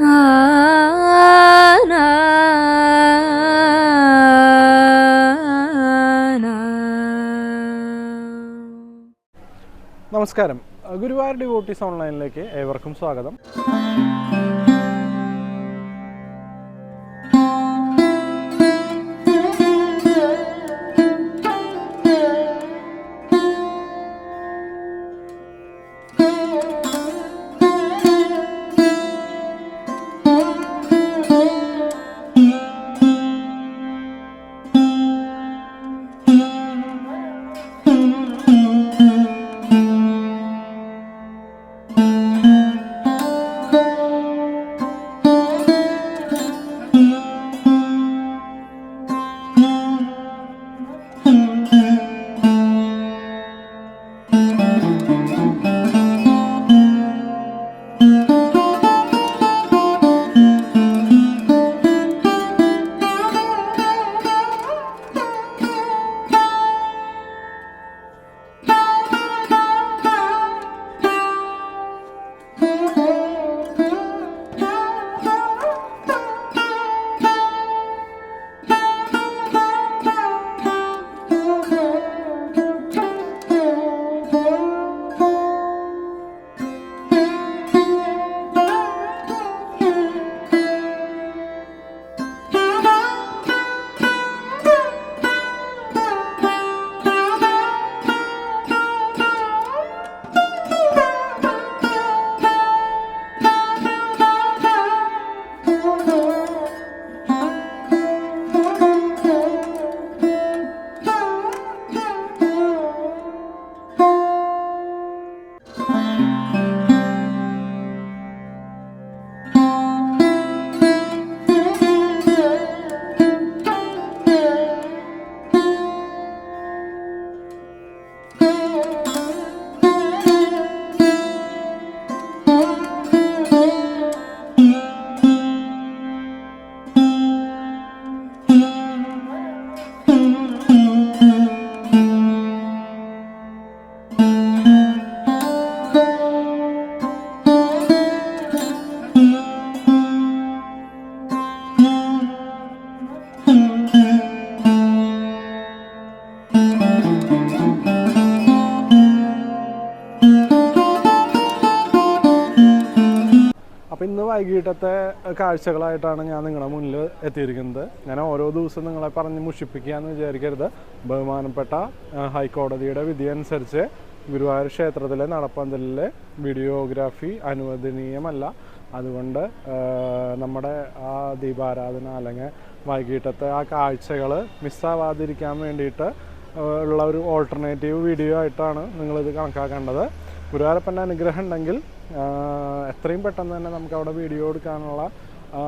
നമസ്കാരം. ഗുരുവായൂർ ഡിവോട്ടീസ് ഓൺലൈനിലേക്ക് ഏവർക്കും സ്വാഗതം. വൈകിട്ടത്തെ കാഴ്ചകളായിട്ടാണ് ഞാൻ നിങ്ങളുടെ മുന്നിൽ എത്തിയിരിക്കുന്നത്. ഞാൻ ഓരോ ദിവസവും നിങ്ങളെ പറഞ്ഞ് മുഷിപ്പിക്കുക എന്ന് വിചാരിക്കരുത്. ബഹുമാനപ്പെട്ട ഹൈക്കോടതിയുടെ വിധി അനുസരിച്ച് ഗുരുവായൂർ ക്ഷേത്രത്തിലെ നടപ്പന്തലിലെ വീഡിയോഗ്രാഫി അനുവദനീയമല്ല. അതുകൊണ്ട് നമ്മുടെ ആ ദീപാരാധന അല്ലെങ്കിൽ വൈകിട്ടത്തെ ആ കാഴ്ചകൾ മിസ്സാവാതിരിക്കാൻ വേണ്ടിയിട്ട് ഉള്ള ഒരു ഓൾട്ടർനേറ്റീവ് വീഡിയോ ആയിട്ടാണ് നിങ്ങളിത് കണക്കാക്കേണ്ടത്. ഗുരുവായൂരപ്പന്റെ അനുഗ്രഹം ഉണ്ടെങ്കിൽ എത്രയും പെട്ടെന്ന് തന്നെ നമുക്ക് അവിടെ വീഡിയോ എടുക്കാനുള്ള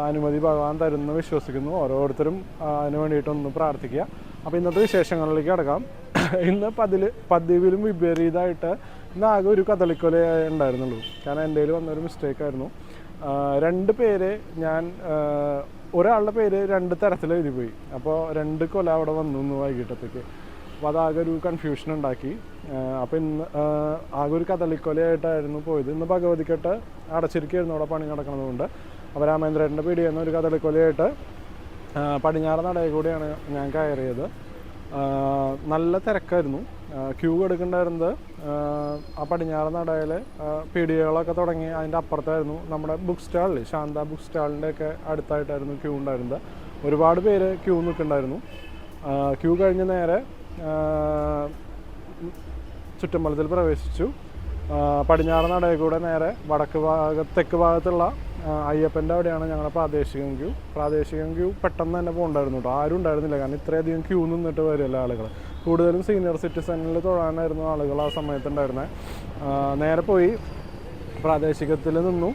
അനുമതി ഭഗവാൻ തരുമെന്ന് വിശ്വസിക്കുന്നു. ഓരോരുത്തരും അതിന് വേണ്ടിയിട്ടൊന്ന് പ്രാർത്ഥിക്കുക. അപ്പോൾ ഇന്നത്തെ വിശേഷങ്ങളിലേക്ക് കിടക്കാം. ഇന്ന് പതിൽ പതിവിലും വിപരീതമായിട്ട് ഇന്ന് ആകെ ഒരു കദളിക്കൊല ഉണ്ടായിരുന്നുള്ളൂ. കാരണം എന്റെ കയ്യിൽ വന്നൊരു മിസ്റ്റേക്കായിരുന്നു രണ്ട് പേര് ഞാൻ ഒരാളുടെ പേര് രണ്ട് തരത്തിൽ എഴുതിപ്പോയി പോയി. അപ്പോൾ രണ്ട് കൊല അവിടെ വന്നു വൈകിട്ടത്തേക്ക്. അപ്പോൾ അതാകെ ഒരു കൺഫ്യൂഷൻ ഉണ്ടാക്കി. അപ്പോൾ ഇന്ന് ആകെ ഒരു കഥളിക്കൊലയായിട്ടായിരുന്നു പോയത്. ഇന്ന് ഭഗവതിക്കെട്ട് അടച്ചിരിക്കുകയായിരുന്നു അവിടെ പണി നടക്കുന്നതുകൊണ്ട് അപ്പോൾ രാമേന്ദ്രേട്ടന്റെ എന്ന ഒരു കഥളിക്കൊലയായിട്ട് പടിഞ്ഞാറ നടയിൽ കൂടിയാണ് ഞാൻ കയറിയത്. നല്ല തിരക്കായിരുന്നു. ക്യൂ എടുക്കേണ്ടായിരുന്നത് ആ, പടിഞ്ഞാറ് നടയിൽ പീടികകളൊക്കെ തുടങ്ങി അതിന്റെ അപ്പുറത്തായിരുന്നു നമ്മുടെ ബുക്ക് സ്റ്റാളിൽ ശാന്ത ബുക്ക് സ്റ്റാളിന്റെ ഒക്കെ അടുത്തായിട്ടായിരുന്നു ക്യൂ ഉണ്ടായിരുന്നത്. ഒരുപാട് പേര് ക്യൂ നിൽക്കുന്നുണ്ടായിരുന്നു. ക്യൂ കഴിഞ്ഞ് നേരെ ചുറ്റമ്പലത്തിൽ പ്രവേശിച്ചു. പടിഞ്ഞാറൻ കൂടെ നേരെ വടക്ക് ഭാഗ തെക്ക് ഭാഗത്തുള്ള അയ്യപ്പന്റെ അവിടെയാണ് ഞങ്ങളുടെ പ്രാദേശിക ക്യൂ പ്രാദേശിക ക്യൂ പെട്ടെന്ന് തന്നെ പോകണ്ടായിരുന്നു കേട്ടോ. ആരും ഉണ്ടായിരുന്നില്ല. കാരണം ഇത്രയധികം ക്യൂ നിന്നിട്ട് വരില്ല ആളുകൾ കൂടുതലും സീനിയർ സിറ്റിസണിൽ തൊഴാനായിരുന്നു ആളുകൾ ആ സമയത്തുണ്ടായിരുന്നത് നേരെ പോയി പ്രാദേശികത്തിൽ നിന്നു.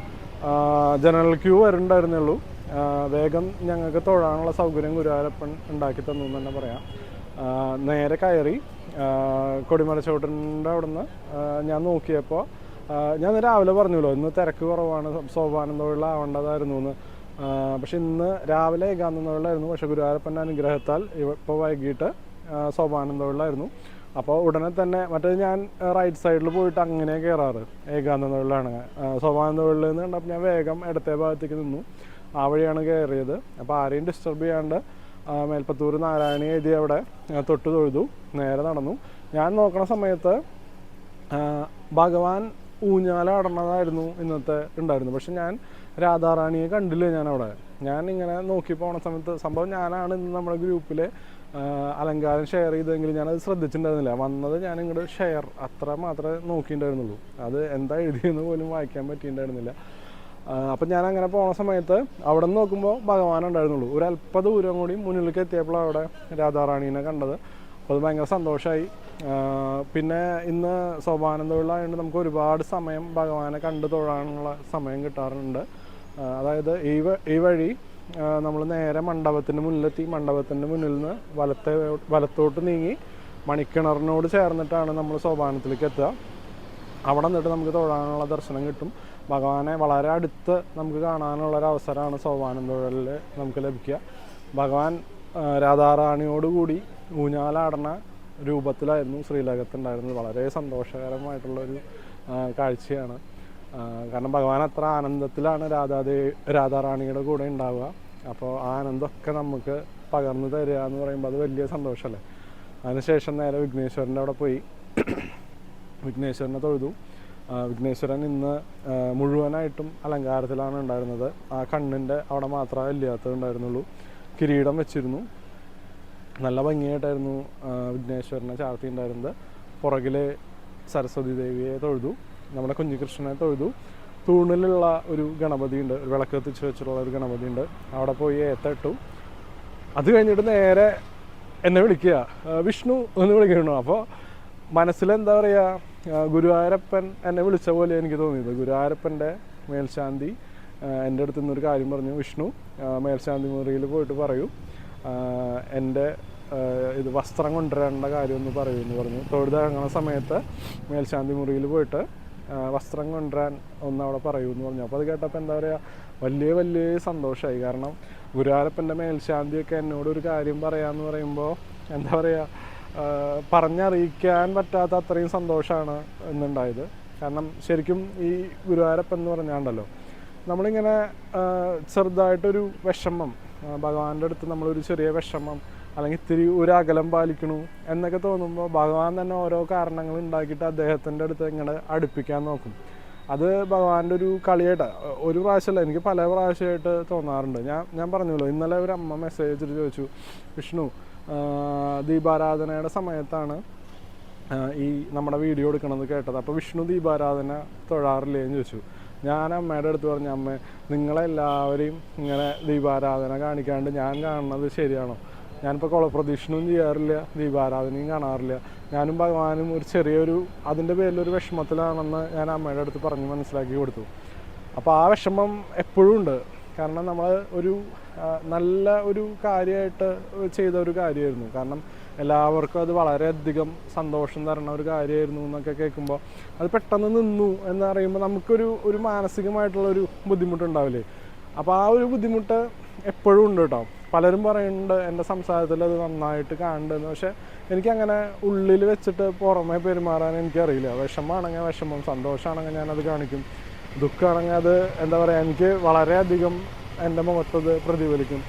ജനറൽ ക്യൂ വരുന്നുണ്ടായിരുന്നുള്ളൂ വേഗം ഞങ്ങൾക്ക് തൊഴാനുള്ള സൗകര്യം ഗുരുവായൂരപ്പൻ ഉണ്ടാക്കി തന്നു എന്ന് തന്നെ പറയാം. നേരെ കയറി കൊടിമരച്ചോട്ടിന്റെ അവിടെ നിന്ന് ഞാൻ നോക്കിയപ്പോൾ ഞാൻ രാവിലെ പറഞ്ഞല്ലോ ഇന്ന് തിരക്ക് കുറവാണ് സോപാനം തൊഴിലാവേണ്ടതായിരുന്നു എന്ന്. പക്ഷെ ഇന്ന് രാവിലെ ഏകാന്തം തൊഴിലായിരുന്നു പക്ഷെ ഗുരുവായൂരപ്പന്റെ അനുഗ്രഹത്താൽ ഇപ്പോൾ വൈകിട്ട് ആ, സോപാനം തൊഴിലായിരുന്നു അപ്പോൾ ഉടനെ തന്നെ മറ്റേ ഞാൻ റൈറ്റ് സൈഡിൽ പോയിട്ട് അങ്ങനെ കയറാറ് ഏകാന്തം തൊഴിലാണ് സോപാനം തൊഴിലിൽ നിന്ന് കണ്ടപ്പോൾ ഞാൻ വേഗം ഇടത്തെ ഭാഗത്തേക്ക് നിന്നു. ആ വഴിയാണ് കയറിയത് അപ്പോൾ ആരെയും ഡിസ്റ്റർബ് ചെയ്യാണ്ട് മേൽപ്പത്തൂർ നാരായണി എഴുതി അവിടെ തൊട്ട് തൊഴുതു നേരെ നടന്നു. ഞാൻ നോക്കണ സമയത്ത് ഭഗവാൻ ഊഞ്ഞാലാടണതായിരുന്നു ഇന്നത്തെ ഉണ്ടായിരുന്നു. പക്ഷെ ഞാൻ രാധാറാണിയെ കണ്ടില്ല ഞാൻ അവിടെ ഞാൻ ഇങ്ങനെ നോക്കി പോണ സമയത്ത് സംഭവം ഞാനാണ് ഇന്ന് നമ്മുടെ ഗ്രൂപ്പിൽ അലങ്കാരം ഷെയർ ചെയ്തെങ്കിൽ ഞാനത് ശ്രദ്ധിച്ചിട്ടുണ്ടായിരുന്നില്ല. വന്നത് ഞാൻ ഇങ്ങോട്ട് ഷെയർ അത്ര മാത്രമേ നോക്കിയിട്ടുണ്ടായിരുന്നുള്ളൂ. അത് എന്താ എഴുതിയെന്ന് പോലും വായിക്കാൻ പറ്റിയിട്ടുണ്ടായിരുന്നില്ല. അപ്പം ഞാൻ അങ്ങനെ പോണ സമയത്ത് അവിടെ നിന്ന് നോക്കുമ്പോൾ ഭഗവാൻ ഉണ്ടായിരുന്നുള്ളൂ ഒരു അല്പ ദൂരം കൂടി മുന്നിലേക്ക് എത്തിയപ്പോൾ അവിടെ രാധാറാണീനെ കണ്ടത്. അപ്പോൾ അത് ഭയങ്കര സന്തോഷമായി പിന്നെ ഇന്ന് സോപാനന്ദമുള്ളതായതുകൊണ്ട് നമുക്ക് ഒരുപാട് സമയം ഭഗവാനെ കണ്ടു തൊഴാനുള്ള സമയം കിട്ടാറുണ്ട്. അതായത് ഈ ഈ വഴി നമ്മൾ നേരെ മണ്ഡപത്തിന്റെ മുന്നിലെത്തി. മണ്ഡപത്തിന്റെ മുന്നിൽ നിന്ന് വലത്തെ വലത്തോട്ട് നീങ്ങി മണിക്കിണറിനോട് ചേർന്നിട്ടാണ് നമ്മൾ സോപാനത്തിലേക്ക് എത്തുക. അവിടെ നിന്നിട്ട് നമുക്ക് തൊഴാനുള്ള ദർശനം കിട്ടും. ഭഗവാനെ വളരെ അടുത്ത് നമുക്ക് കാണാനുള്ള ഒരു അവസരമാണ് സോപാനം തൊഴലിൽ നമുക്ക് ലഭിക്കുക. ഭഗവാൻ രാധാറാണിയോടുകൂടി ഊഞ്ഞാലാടണ രൂപത്തിലായിരുന്നു ശ്രീലകത്തുണ്ടായിരുന്നത്. വളരെ സന്തോഷകരമായിട്ടുള്ളൊരു കാഴ്ചയാണ്. കാരണം ഭഗവാൻ അത്ര ആനന്ദത്തിലാണ് രാധാദേ രാധാറാണിയുടെ കൂടെ ഉണ്ടാവുക. അപ്പോൾ ആ ആനന്ദമൊക്കെ നമുക്ക് പകർന്നു തരിക എന്ന് പറയുമ്പോൾ അത് വലിയ സന്തോഷമല്ലേ? അതിനുശേഷം നേരെ വിഘ്നേശ്വരന്റെ അവിടെ പോയി. വിഘ്നേശ്വരനെ തൊഴുതു. വിഘ്നേശ്വരൻ ഇന്ന് മുഴുവനായിട്ടും അലങ്കാരത്തിലാണ് ഉണ്ടായിരുന്നത്. ആ കണ്ണിന്റെ അവിടെ മാത്രമേ ഇല്ലാത്തത് ഉണ്ടായിരുന്നുള്ളൂ. കിരീടം വെച്ചിരുന്നു. നല്ല ഭംഗിയായിട്ടായിരുന്നു വിഘ്നേശ്വരനെ ചാർത്തി ഉണ്ടായിരുന്നത്. പുറകിലെ സരസ്വതി ദേവിയെ തൊഴുതു. നമ്മുടെ കുഞ്ഞികൃഷ്ണനെ തൊഴുതു. തൂണിലുള്ള ഒരു ഗണപതി ഉണ്ട്. ഒരു വിളക്ക് കത്തിച്ച് വെച്ചിട്ടുള്ള ഒരു ഗണപതി ഉണ്ട്. അവിടെ പോയി ഏത്തിട്ടു അത് കഴിഞ്ഞിട്ട് നേരെ എന്നെ വിളിക്കുക. വിഷ്ണു എന്ന് വിളിക്കുന്നു അപ്പോൾ മനസ്സിലെന്താ പറയുക ഗുരുവായൂരപ്പൻ എന്നെ വിളിച്ച പോലെ എനിക്ക് തോന്നിയത്. ഗുരുവായൂരപ്പന്റെ മേൽശാന്തി എന്റെ അടുത്ത് നിന്നൊരു കാര്യം പറഞ്ഞു. വിഷ്ണു മേൽശാന്തി മുറിയിൽ പോയിട്ട് പറയൂ. എന്റെ ഇത് വസ്ത്രം കൊണ്ടുവരേണ്ട കാര്യം എന്ന് പറയൂ എന്ന് പറഞ്ഞു. തൊഴുതിറങ്ങുന്ന സമയത്ത് മേൽശാന്തി മുറിയിൽ പോയിട്ട് വസ്ത്രം കൊണ്ടുവരാൻ ഒന്ന് അവിടെ പറയൂ എന്ന് പറഞ്ഞു. അപ്പോൾ അത് കേട്ടപ്പോൾ എന്താ പറയുക വലിയ വലിയ സന്തോഷമായി. കാരണം ഗുരുവായൂരപ്പന്റെ മേൽശാന്തിയൊക്കെ എന്നോട് ഒരു കാര്യം പറയാമെന്ന് പറയുമ്പോൾ എന്താ പറയുക പറഞ്ഞറിയിക്കാൻ പറ്റാത്ത അത്രയും സന്തോഷമാണ് ഇന്നുണ്ടായത്. കാരണം ശരിക്കും ഈ ഗുരുവായൂരപ്പൻ എന്ന് പറഞ്ഞാണ്ടല്ലോ നമ്മളിങ്ങനെ ചെറുതായിട്ടൊരു വിഷമം ഭഗവാന്റെ അടുത്ത് നമ്മളൊരു ചെറിയ വിഷമം അല്ലെങ്കിൽ ഇത്തിരി ഒരു അകലം പാലിക്കണു എന്നൊക്കെ തോന്നുമ്പോൾ ഭഗവാൻ തന്നെ ഓരോ കാരണങ്ങൾ ഉണ്ടാക്കിയിട്ട് അദ്ദേഹത്തിന്റെ അടുത്ത് ഇങ്ങനെ അടുപ്പിക്കാൻ നോക്കും. അത് ഭഗവാന്റെ ഒരു കളിയായിട്ട് ഒരു പ്രാവശ്യമല്ല എനിക്ക് പല പ്രാവശ്യമായിട്ട് തോന്നാറുണ്ട്. ഞാൻ ഞാൻ പറഞ്ഞല്ലോ ഇന്നലെ ഒരു അമ്മ മെസ്സേജ് അയച്ചിട്ട് ചോദിച്ചു വിഷ്ണു ദീപാരാധനയുടെ സമയത്താണ് ഈ നമ്മുടെ വീഡിയോ എടുക്കണമെന്ന് കേട്ടത്. അപ്പോൾ വിഷ്ണു ദീപാരാധന തൊഴാറില്ലേ? എന്ന് ചോദിച്ചു. ഞാൻ അമ്മയുടെ അടുത്ത് പറഞ്ഞു അമ്മ നിങ്ങളെല്ലാവരെയും ഇങ്ങനെ ദീപാരാധന കാണിക്കാണ്ട് ഞാൻ കാണുന്നത് ശരിയാണോ? ഞാനിപ്പോൾ കുളപ്രദക്ഷിണവും ചെയ്യാറില്ല ദീപാരാധനയും കാണാറില്ല. ഞാനും ഭഗവാനും ഒരു ചെറിയൊരു അതിന്റെ പേരിലൊരു വിഷമത്തിലാണെന്ന് ഞാൻ അമ്മയുടെ അടുത്ത് പറഞ്ഞ് മനസ്സിലാക്കി കൊടുത്തു. അപ്പോൾ ആ വിഷമം എപ്പോഴും ഉണ്ട്. കാരണം നമ്മൾ ഒരു നല്ല ഒരു കാര്യമായിട്ട് ചെയ്ത ഒരു കാര്യമായിരുന്നു കാരണം എല്ലാവർക്കും അത് വളരെയധികം സന്തോഷം തരണ ഒരു കാര്യമായിരുന്നു എന്നൊക്കെ കേൾക്കുമ്പോൾ അത് പെട്ടെന്ന് നിന്നു എന്ന് പറയുമ്പോൾ നമുക്കൊരു ഒരു മാനസികമായിട്ടുള്ള ഒരു ബുദ്ധിമുട്ടുണ്ടാവില്ലേ? അപ്പോൾ ആ ഒരു ബുദ്ധിമുട്ട് എപ്പോഴും ഉണ്ട് കേട്ടോ. പലരും പറയുന്നുണ്ട് എന്റെ സംസാരത്തിൽ അത് നന്നായിട്ട് കാണുന്നുണ്ടെന്ന് പക്ഷേ എനിക്കങ്ങനെ ഉള്ളിൽ വെച്ചിട്ട് പുറമെ പെരുമാറാൻ എനിക്കറിയില്ല. വിഷമമാണെങ്കിൽ വിഷമം സന്തോഷമാണെങ്കിൽ ഞാനത് കാണിക്കും. ദുഃഖമാണെങ്കിൽ അത് എന്താ പറയുക എനിക്ക് വളരെയധികം എന്റെ മുഖത്തത് പ്രതിഫലിക്കും.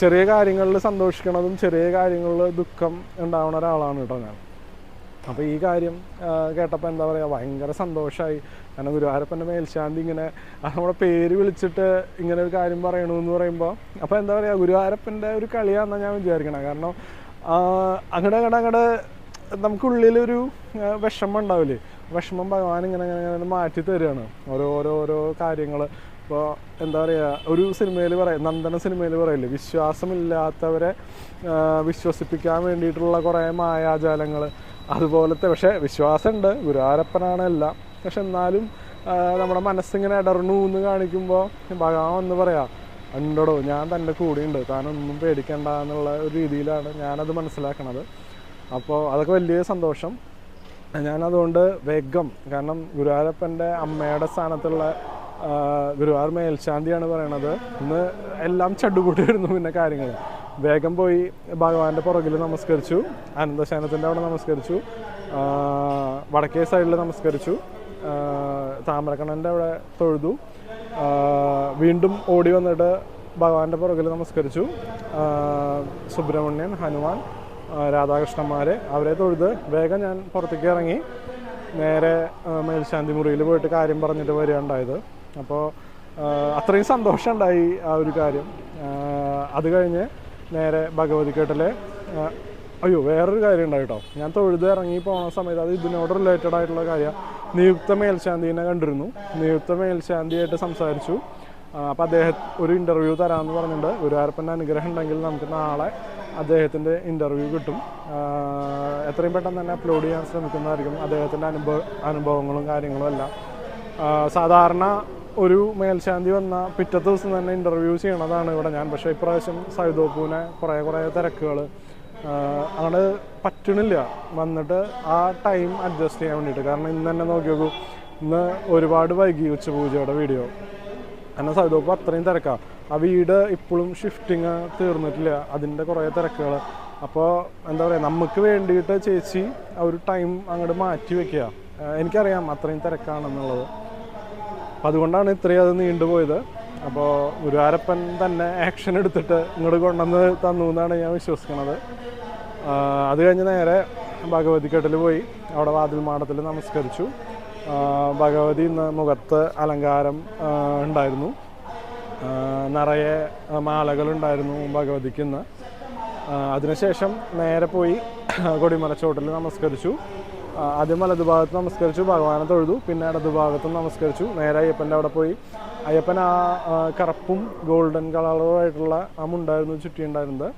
ചെറിയ കാര്യങ്ങളിൽ സന്തോഷിക്കണതും ചെറിയ കാര്യങ്ങളിൽ ദുഃഖം ഉണ്ടാവുന്ന ഒരാളാണ് കേട്ടോ ഞാൻ. അപ്പോൾ ഈ കാര്യം കേട്ടപ്പോൾ എന്താ പറയുക ഭയങ്കര സന്തോഷമായി. കാരണം ഗുരുവായൂരപ്പന്റെ മേൽശാന്തി ഇങ്ങനെ നമ്മുടെ പേര് വിളിച്ചിട്ട് ഇങ്ങനെ ഒരു കാര്യം പറയണമെന്ന് പറയുമ്പോൾ അപ്പോൾ എന്താ പറയുക ഗുരുവായൂരപ്പന്റെ ഒരു കളിയാണെന്നാണ് ഞാൻ വിചാരിക്കണം. കാരണം അങ്ങടെ അങ്ങടെ അങ്ങടെ നമുക്കുള്ളിലൊരു വിഷമം ഉണ്ടാവില്ലേ? വിഷമം ഭഗവാൻ ഇങ്ങനെ ഇങ്ങനെ ഇങ്ങനെ മാറ്റി തരികയാണ് ഓരോ ഓരോ ഓരോ കാര്യങ്ങൾ ഇപ്പോൾ എന്താ പറയുക ഒരു സിനിമയിൽ പറയാം നന്ദന സിനിമയിൽ പറയില്ലേ വിശ്വാസമില്ലാത്തവരെ വിശ്വസിപ്പിക്കാൻ വേണ്ടിയിട്ടുള്ള കുറേ മായാജാലങ്ങൾ അതുപോലത്തെ പക്ഷേ വിശ്വാസമുണ്ട് ഗുരുവാരപ്പനാണ് എല്ലാം. പക്ഷെ എന്നാലും നമ്മുടെ മനസ്സിങ്ങനെ ഇടർന്നു എന്ന് കാണിക്കുമ്പോൾ ഭഗവാൻ എന്ന് പറയാം ഉണ്ടടോ ഞാൻ തന്റെ കൂടെയുണ്ട്. താനൊന്നും പേടിക്കണ്ട എന്നുള്ള ഒരു രീതിയിലാണ് ഞാനത് മനസ്സിലാക്കണത്. അപ്പോൾ അതൊക്കെ വലിയ സന്തോഷം. ഞാനതുകൊണ്ട് വേഗം കാരണം ഗുരുവായൂരപ്പന്റെ അമ്മയുടെ സ്ഥാനത്തുള്ള ഗുരുവാർ മേൽശാന്തിയാണ് പറയണത്. ഇന്ന് എല്ലാം ചടുകൂടി വരുന്നു പിന്നെ കാര്യങ്ങൾ. വേഗം പോയി ഭഗവാന്റെ പുറകിൽ നമസ്കരിച്ചു. അനന്തശയനത്തിന്റെ അവിടെ നമസ്കരിച്ചു. വടക്കേ സൈഡിൽ നമസ്കരിച്ചു. താമരക്കണ്ണന്റെ അവിടെ തൊഴുതു. വീണ്ടും ഓടി വന്നിട്ട് ഭഗവാന്റെ പുറകിൽ നമസ്കരിച്ചു. സുബ്രഹ്മണ്യൻ ഹനുമാൻ രാധാകൃഷ്ണന്മാർ അവരെ തൊഴുത് വേഗം ഞാൻ പുറത്തേക്ക് ഇറങ്ങി. നേരെ മേൽശാന്തി മുറിയിൽ പോയിട്ട് കാര്യം പറഞ്ഞിട്ട് വരികയുണ്ടായത്. അപ്പോൾ അത്രയും സന്തോഷമുണ്ടായി ആ ഒരു കാര്യം. അത് കഴിഞ്ഞ് നേരെ ഭഗവതിക്കേട്ടിലെ ആ, അയ്യോ വേറൊരു കാര്യം ഉണ്ടായിട്ടോ ഞാൻ തൊഴുത് ഇറങ്ങി പോണ സമയത്ത് അത് ഇതിനോട് റിലേറ്റഡ് ആയിട്ടുള്ള കാര്യം നിയുക്ത മേൽശാന്തിനെ കണ്ടിരുന്നു. നിയുക്ത മേൽശാന്തിയായിട്ട് സംസാരിച്ചു. അപ്പോൾ അദ്ദേഹം ഒരു ഇന്റർവ്യൂ തരാമെന്ന് പറഞ്ഞിട്ടുണ്ട്. ഗുരുവായൂരപ്പന്റെ അനുഗ്രഹം ഉണ്ടെങ്കിൽ നമുക്ക് നാളെ അദ്ദേഹത്തിന്റെ ഇന്റർവ്യൂ കിട്ടും. എത്രയും പെട്ടെന്ന് തന്നെ അപ്ലോഡ് ചെയ്യാൻ ശ്രമിക്കുന്നതായിരിക്കും അദ്ദേഹത്തിന്റെ അനുഭവ അനുഭവങ്ങളും കാര്യങ്ങളും എല്ലാം. സാധാരണ ഒരു മേൽശാന്തി വന്ന പിറ്റത്തെ ദിവസം തന്നെ ഇന്റർവ്യൂ ചെയ്യണതാണ് ഇവിടെ ഞാൻ. പക്ഷേ ഇപ്രാവശ്യം സൈതോപ്പൂനെ കുറേ കുറേ തിരക്കുകൾ അങ്ങനെ പറ്റണില്ല. വന്നിട്ട് ആ ടൈം അഡ്ജസ്റ്റ് ചെയ്യാൻ വേണ്ടിയിട്ട്. കാരണം ഇന്ന് തന്നെ നോക്കി നോക്കൂ ഇന്ന് ഒരുപാട് വൈകി ഉച്ച പൂജയുടെ വീഡിയോ കാരണം സൗദോപ്പ് അത്രയും തിരക്കാണ് ആ വീട് ഇപ്പോഴും ഷിഫ്റ്റിങ് തീർന്നിട്ടില്ല. അതിന്റെ കുറേ തിരക്കുകൾ അപ്പോൾ എന്താ പറയുക നമുക്ക് വേണ്ടിയിട്ട് ചേച്ചി ആ ഒരു ടൈം അങ്ങോട്ട് മാറ്റി വെക്കുക എനിക്കറിയാം അത്രയും തിരക്കാണെന്നുള്ളത്. അതുകൊണ്ടാണ് ഇത്രയും അത് നീണ്ടുപോയത്. അപ്പോൾ ഗുരുവാരപ്പൻ തന്നെ ആക്ഷൻ എടുത്തിട്ട് ഇങ്ങോട്ട് കൊണ്ടുവന്ന് തന്നു എന്നാണ് ഞാൻ വിശ്വസിക്കുന്നത് അത് കഴിഞ്ഞ് നേരെ ഭഗവതിക്കെട്ടിൽ പോയി. അവിടെ വാതിൽ മാടത്തിൽ നമസ്കരിച്ചു. ഭഗവതി ഇന്ന് മുഖത്ത് അലങ്കാരം ഉണ്ടായിരുന്നു. നിറയെ മാലകളുണ്ടായിരുന്നു ഭഗവതിക്ക് ഇന്ന്. അതിനുശേഷം നേരെ പോയി കൊടിമലച്ചോട്ടിൽ നമസ്കരിച്ചു. ആദ്യം വലതുഭാഗത്ത് നമസ്കരിച്ചു ഭഗവാനെ തൊഴുതു പിന്നെ ഇടതുഭാഗത്തും നമസ്കരിച്ചു. നേരെ അയ്യപ്പന്റെ അവിടെ പോയി. അയ്യപ്പൻ ആ കറുപ്പും ഗോൾഡൻ കളറുമായിട്ടുള്ള ആ മുണ്ടായിരുന്നു ചുറ്റിയുണ്ടായിരുന്നത്.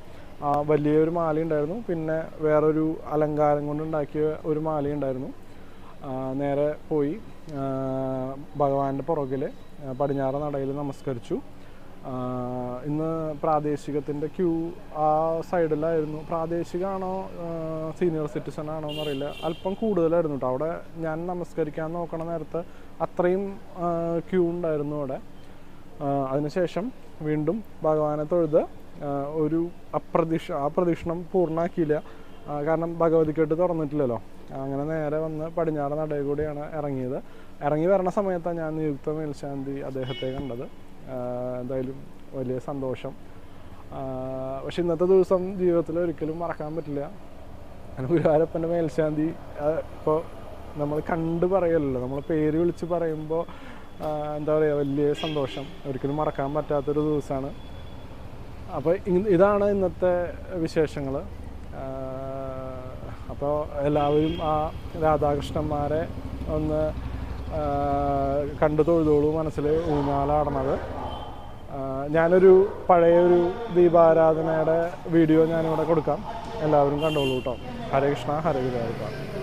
ആ വലിയൊരു മാല ഉണ്ടായിരുന്നു പിന്നെ വേറൊരു അലങ്കാരം കൊണ്ടുണ്ടാക്കിയ ഒരു മാല ഉണ്ടായിരുന്നു നേരെ പോയി ഭഗവാന്റെ പുറകിൽ പടിഞ്ഞാറ് നടയിൽ നമസ്കരിച്ചു. ഇന്ന് പ്രാദേശികത്തിന്റെ ക്യൂ ആ സൈഡിലായിരുന്നു. പ്രാദേശികമാണോ സീനിയർ സിറ്റിസൺ ആണോ എന്നറിയില്ല. അല്പം കൂടുതലായിരുന്നു കേട്ടോ അവിടെ ഞാൻ നമസ്കരിക്കാൻ നോക്കണ നേരത്ത് അത്രയും ക്യൂ ഉണ്ടായിരുന്നു അവിടെ. അതിനുശേഷം വീണ്ടും ഭഗവാനെ തൊഴുത് ഒരു അപ്രതീക്ഷ ആ പ്രദക്ഷിണം പൂർണമാക്കിയില്ല കാരണം ഭഗവതിക്കെട്ട് തുറന്നിട്ടില്ലല്ലോ. അങ്ങനെ നേരെ വന്ന് പടിഞ്ഞാറ് നടയിൽ കൂടിയാണ് ഇറങ്ങിയത്. ഇറങ്ങി വരണ സമയത്താണ് ഞാൻ നിയുക്ത മേൽശാന്തി അദ്ദേഹത്തെ കണ്ടത്. എന്തായാലും വലിയ സന്തോഷം. പക്ഷെ ഇന്നത്തെ ദിവസം ജീവിതത്തിൽ ഒരിക്കലും മറക്കാൻ പറ്റില്ല. അങ്ങനെ ഗുരുവാരപ്പന്റെ മേൽശാന്തി ഇപ്പോൾ നമ്മൾ കണ്ട് പറയല്ലോ നമ്മൾ പേര് വിളിച്ച് പറയുമ്പോൾ എന്താ പറയുക വലിയ സന്തോഷം. ഒരിക്കലും മറക്കാൻ പറ്റാത്തൊരു ദിവസമാണ് അപ്പോൾ ഇതാണ് ഇന്നത്തെ വിശേഷങ്ങൾ അപ്പോൾ എല്ലാവരും ആ രാധാകൃഷ്ണന്മാരെ ഒന്ന് കണ്ടു തൊഴുതോളൂ മനസ്സിൽ ഊഞ്ഞാലാടണത്. ആ, ഞാനൊരു പഴയൊരു ദീപാരാധനയുടെ വീഡിയോ ഞാനിവിടെ കൊടുക്കാം. എല്ലാവരും കണ്ടോളൂ കേട്ടോ. ഹരേ കൃഷ്ണ ഹരേ ഗുരുവായൂരപ്പ.